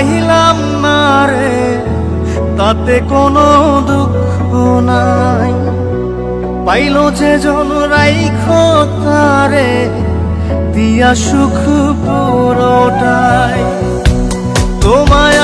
পাইলাম না রে, তাতে কোনো দুঃখ নাই। পাইল যে জন রাইখ তারে, দিয়া সুখ পুরোটাই। তোমায়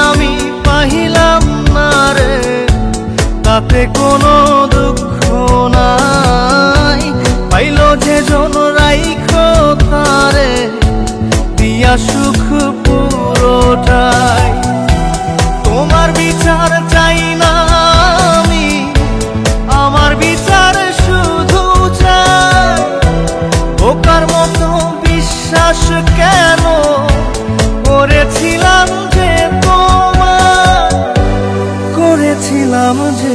করেছিলাম যে তোমার করেছিলাম যে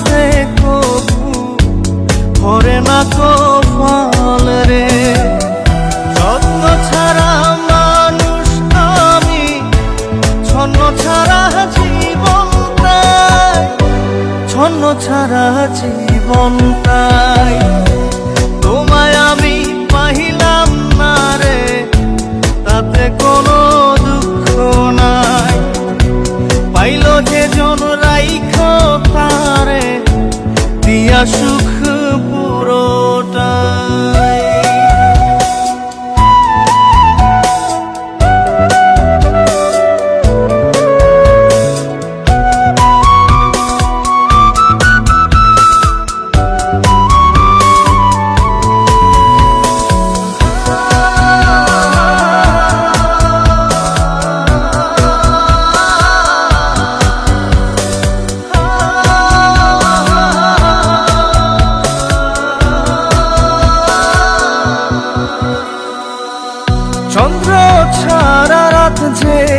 ছাড়া জীবন তাই তোমায় আমি পাহিলাম না রে, তাতে কোনো দুঃখ নাই। পাইল যে জন রাইখ তারে, দিয়া সুখ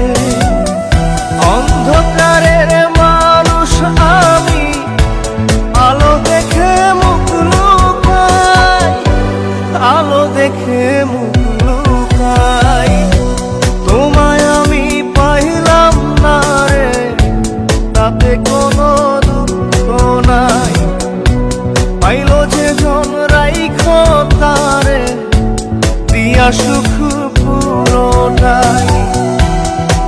অন্ধকারের সুখ পুরোটাই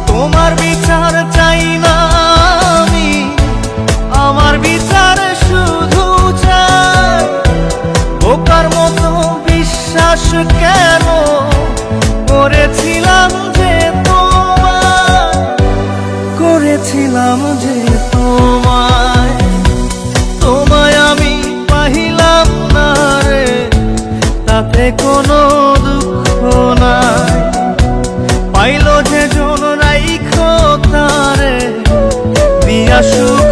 তোমার বিচার চাই না আমি, আমার বিচার শুধু চাই। বোকার মতো বিশ্বাস কেন করেছিলাম যে তোমার করেছিলাম যে তোমায়। তোমায় আমি পাহিলাম না রে, তাতে কোনো machuca.